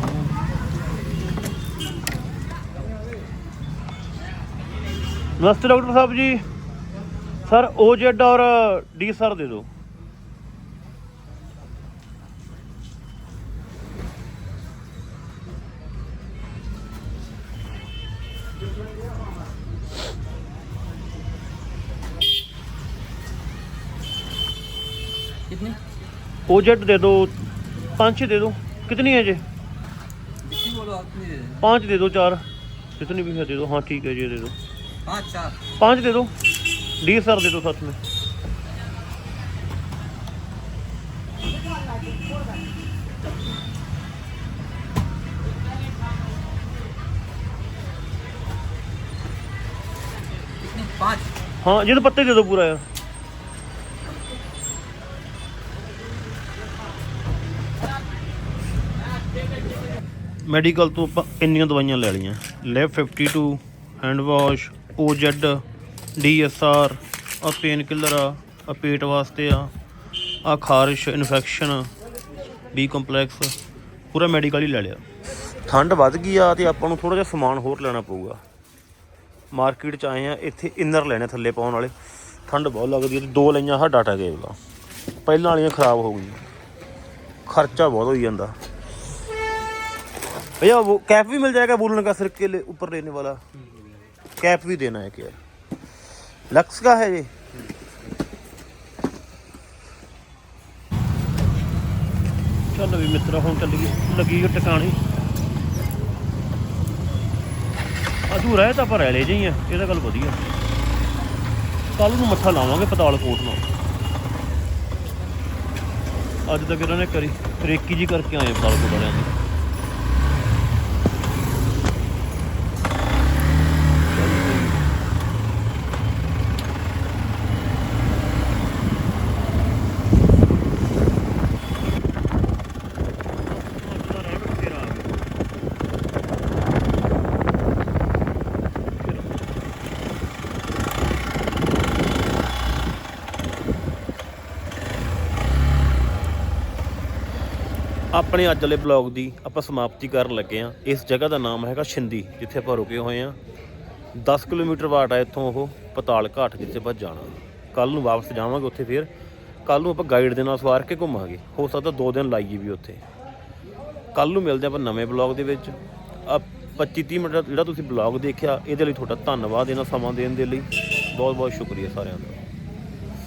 ਨਮਸਤੇ ਡਾਕਟਰ ਸਾਹਿਬ ਜੀ। ਸਰ ਓਜੇਡ ਔਰ ਡੀ ਸਰ ਦੇ ਦਿਓ। ओ जेड दे दो पाँच छः दे दो कितनी है जी बोलो अपनी पाँच दे दो चार जितनी भी है दे दो हाँ ठीक है जी दे दो पाँच चार पाँच दे दो डी सर दे दो साथ में कितनी पाँच हाँ ये तो पत्ते दे दो पूरा यार ਮੈਡੀਕਲ ਤੋਂ ਆਪਾਂ ਇੰਨੀਆਂ ਦਵਾਈਆਂ ਲੈ ਲਈਆਂ। ਲੈਵ 52 ਹੈਂਡ ਵਾਸ਼ OZ DSR ਆ ਪੇਨ ਕਿਲਰ ਆ ਆ ਪੇਟ ਵਾਸਤੇ ਆ ਆ ਖਾਰਿਸ਼ ਇਨਫੈਕਸ਼ਨ ਬੀ ਕੰਪਲੈਕਸ ਪੂਰਾ ਮੈਡੀਕਲ ਹੀ ਲੈ ਲਿਆ। ਠੰਡ ਵੱਧ ਗਈ ਆ ਤੇ ਆਪਾਂ ਨੂੰ ਥੋੜਾ ਜਿਹਾ ਸਮਾਨ ਹੋਰ ਲੈਣਾ ਪਊਗਾ। ਮਾਰਕੀਟ ਚ ਆਏ ਆ, ਇੱਥੇ ਇਨਰ ਲੈਣੇ ਥੱਲੇ ਪਾਉਣ ਵਾਲੇ। ਠੰਡ ਬਹੁਤ ਲੱਗਦੀ ਹੈ ਦੋ ਲਈਆਂ ਸਾਡਾ ਡਾਟਾ ਕੇਬਲ ਪਹਿਲਾਂ ਵਾਲੀਆਂ ਖਰਾਬ ਹੋ ਗਈਆਂ। ਖਰਚਾ ਬਹੁਤ ਹੋਈ ਜਾਂਦਾ। भैया वो कैप भी मिल जाएगा बोलने का सिर के ले, ऊपर लेने वाला कैप भी देना है क्या लक्स का है ये ਚੱਲ ਵੀ ਮਿੱਤਰਾ ਹੁਣ ਚੱਲੀ ਲੱਗੀ ਟਿਕਾਣੀ ਅਧੂਰਾ ਹੈ ਤਾਂ ਪਰ ਲੈ ਜਾਈ ਆ ਇਹ ਤਾਂ ਗੱਲ ਵਧੀਆ ਕੱਲ ਨੂੰ ਮੱਥਾ ਲਾਵਾਂਗੇ ਪਤਾਲਕੋਟ ਨੂੰ ਅੱਜ ਤੱਕ ਇਹਨਾਂ ਨੇ ਕਰੀ ਰੇਕੀ ਜੀ ਕਰਕੇ ਆਏ ਪਤਾਲਕੋਟ ਵਾਲਿਆਂ ਦੀ ਆਪਣੇ ਅੱਜ ਵਾਲੇ ਬਲੌਗ ਦੀ ਆਪਾਂ ਸਮਾਪਤੀ ਕਰਨ ਲੱਗੇ ਆ ਇਸ ਜਗ੍ਹਾ ਦਾ ਨਾਮ ਹੈਗਾ ਛਿੰਦੀ ਜਿੱਥੇ ਆਪਾਂ ਰੁਕੇ ਹੋਏ ਆ 10 ਕਿਲੋਮੀਟਰ ਵਾਟ ਆ ਇੱਥੋਂ ਉਹ, ਪਤਾਲ ਘਾਟ ਜਿੱਥੇ ਆਪਾਂ ਜਾਣਾ। ਕੱਲ ਨੂੰ ਵਾਪਸ ਜਾਵਾਂਗੇ ਉੱਥੇ ਫਿਰ। ਕੱਲ ਨੂੰ ਆਪਾਂ ਗਾਈਡ ਦੇ ਨਾਲ ਸਵਾਰ ਕੇ ਘੁੰਮਾਂਗੇ। ਹੋ ਸਕਦਾ ਦੋ ਦਿਨ ਲਾਈਏ ਵੀ ਉੱਥੇ। ਕੱਲ ਨੂੰ ਮਿਲਦੇ ਆਪਾਂ ਨਵੇਂ ਬਲੌਗ ਦੇ ਵਿੱਚ। ਆ 25 30 ਮਿੰਟ ਜਿਹੜਾ ਤੁਸੀਂ ਬਲੌਗ ਦੇਖਿਆ, ਇਹਦੇ ਲਈ ਤੁਹਾਡਾ ਧੰਨਵਾਦ ਇਹਨਾਂ ਸਮਾਂ ਦੇਣ ਦੇ ਲਈ। ਬਹੁਤ ਬਹੁਤ ਸ਼ੁਕਰੀਆ ਸਾਰਿਆਂ ਦਾ।